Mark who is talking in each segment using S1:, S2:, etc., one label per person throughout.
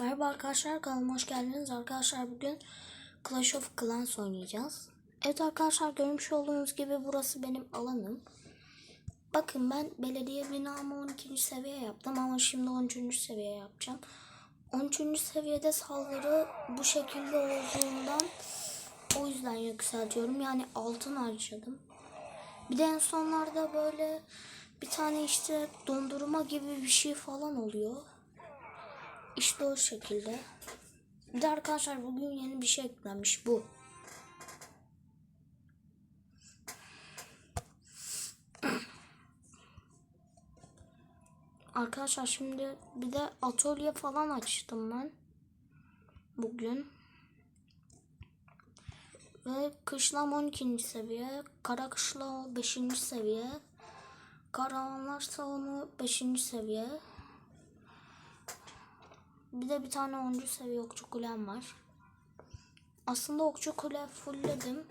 S1: Merhaba arkadaşlar kanalıma hoş geldiniz. Arkadaşlar bugün Clash of Clans oynayacağız. Evet arkadaşlar görmüş olduğunuz gibi burası benim alanım. Bakın ben belediye binamı 12. seviye yaptım ama şimdi 13. seviye yapacağım. 13. seviyede saldırı bu şekilde olduğundan o yüzden yükseltiyorum. Yani altın harcadım. Bir de en sonlarda böyle bir tane işte dondurma gibi bir şey falan oluyor. İşte o şekilde. Bir de arkadaşlar bugün yeni bir şey eklenmiş bu. Arkadaşlar şimdi bir de atölye falan açtım ben. Bugün. Ve kışlam 12. seviye. Kara kışla 5. seviye. Karavanlar salonu 5. seviye. Bir de bir tane 10. seviye okçu kulem var. Aslında okçu kule fullledim.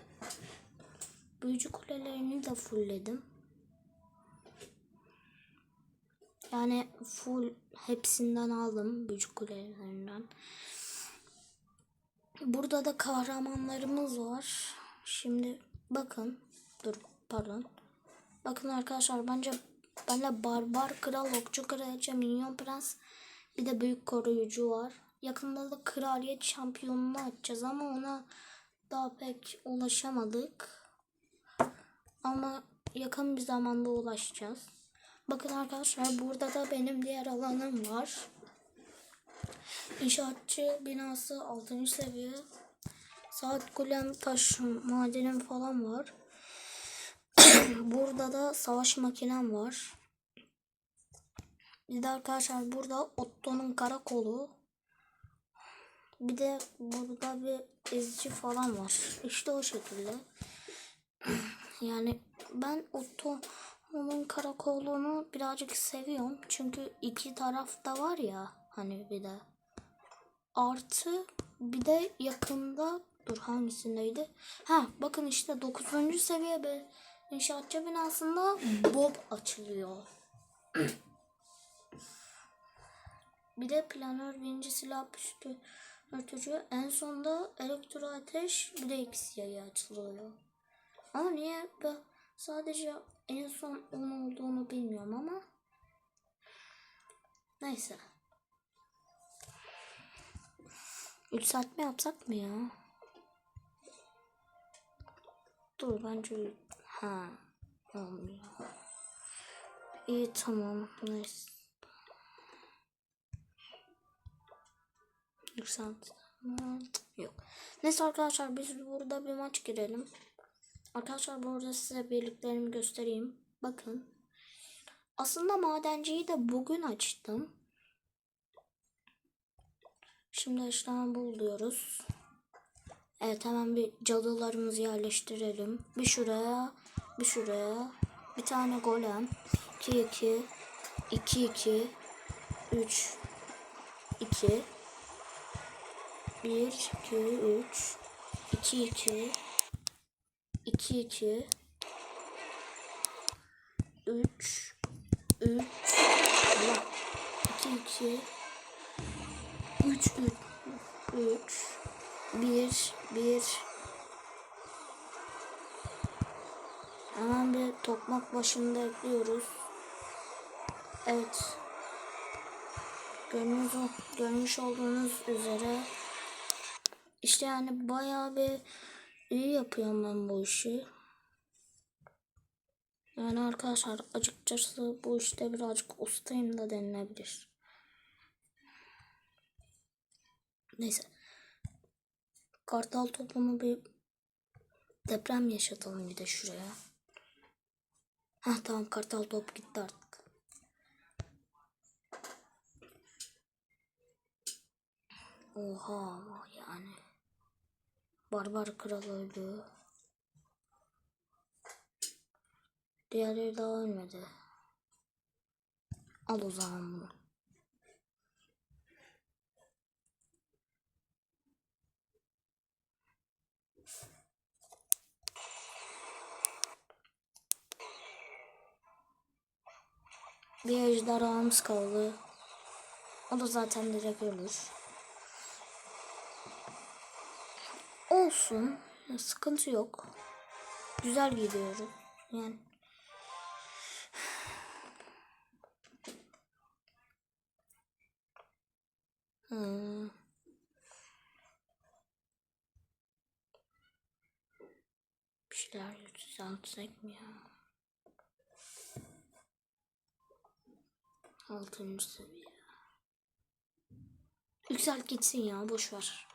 S1: Büyücü kulelerini de fullledim. Yani full hepsinden aldım büyücü kulelerinden. Burada da kahramanlarımız var. Şimdi bakın. Dur pardon. Bakın arkadaşlar bence benle barbar kral, okçu kraliçe, minyon prens bir de büyük koruyucu var. Yakında da kraliyet şampiyonunu açacağız ama ona daha pek ulaşamadık. Ama yakın bir zamanda ulaşacağız. Bakın arkadaşlar burada da benim diğer alanım var. İnşaatçı binası 6. seviye. Saat kulem taş madenim falan var. burada da savaş makinem var. Bir de arkadaşlar burada Otto'nun karakolu. Bir de burada bir ezici falan var. İşte o şekilde. Yani ben Otto'nun karakolunu birazcık seviyorum. Çünkü iki tarafta var ya hani bir de. Artı bir de yakında dur hangisindeydi? Ha bakın işte 9. seviye bir inşaatçı binasında Bob açılıyor. Bir de planör birinci silah püskürtücü. En sonda elektro ateş bir de X yayı açılıyor. Ama niye ben sadece en son 10 olduğunu bilmiyorum ama neyse. Yükseltme yapsak mı ya? Dur bence ha olmuyor. İyi tamam neyse. Yükselt. Yok. Neyse arkadaşlar biz burada bir maç girelim. Arkadaşlar burada size birliklerimi göstereyim. Bakın. Aslında madenciyi de bugün açtım. Şimdi İstanbul diyoruz. Evet hemen bir cadılarımızı yerleştirelim. Bir şuraya, bir şuraya. Bir tane golem. 2 2 2 2 3 2 1 2 3 2 2 2 2 3 3 Allah 2 2 3 3 3 1 1 Hemen bir tokmak başında ekliyoruz. Evet. Görmüş, görmüş olduğunuz üzere işte yani bayağı bir iyi yapıyorum ben bu işi. Yani arkadaşlar açıkçası bu işte birazcık ustayım da denilebilir. Neyse. Kartal toplumu bir deprem yaşatalım bir de şuraya. Ha tamam kartal top gitti artık. Oha yani. Barbar kral öldü. Diğerleri daha ölmedi. Al o zaman bunu. Bir ejderhamız kaldı. O da zaten direkt ölür. Olsun. Sıkıntı yok. Güzel gidiyoruz. Yani. Hmm. Bir şeyler düzeltsek mi ya? Altıncı seviye. Yükselt gitsin ya boş ver.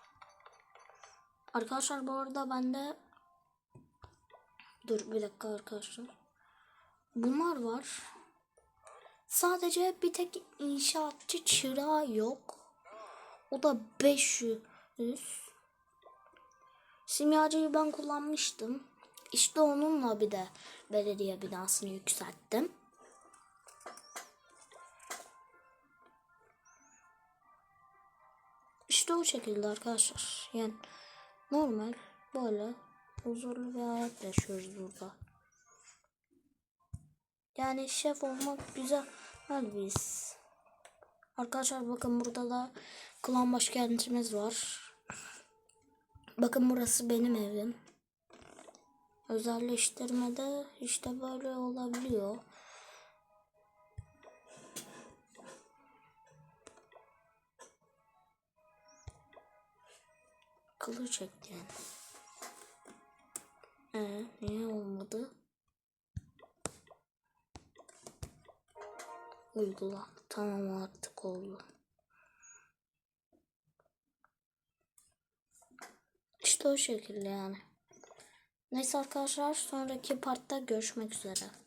S1: Arkadaşlar bu arada bende Dur bir dakika arkadaşlar. Bunlar var. Sadece bir tek inşaatçı çırağı yok. O da 500. Simyacıyı ben kullanmıştım. İşte onunla bir de belediye binasını yükselttim. İşte o şekilde arkadaşlar. Yani normal böyle huzurlu bir hayat yaşıyoruz burada. Yani şef olmak güzel biz. Arkadaşlar bakın burada da klan başkentimiz var. Bakın burası benim evim. Özelleştirmede işte böyle olabiliyor. Kılıç çekti yani. Ee, niye olmadı? Uygula. Tamam artık oldu. İşte o şekilde yani. Neyse arkadaşlar sonraki partta görüşmek üzere.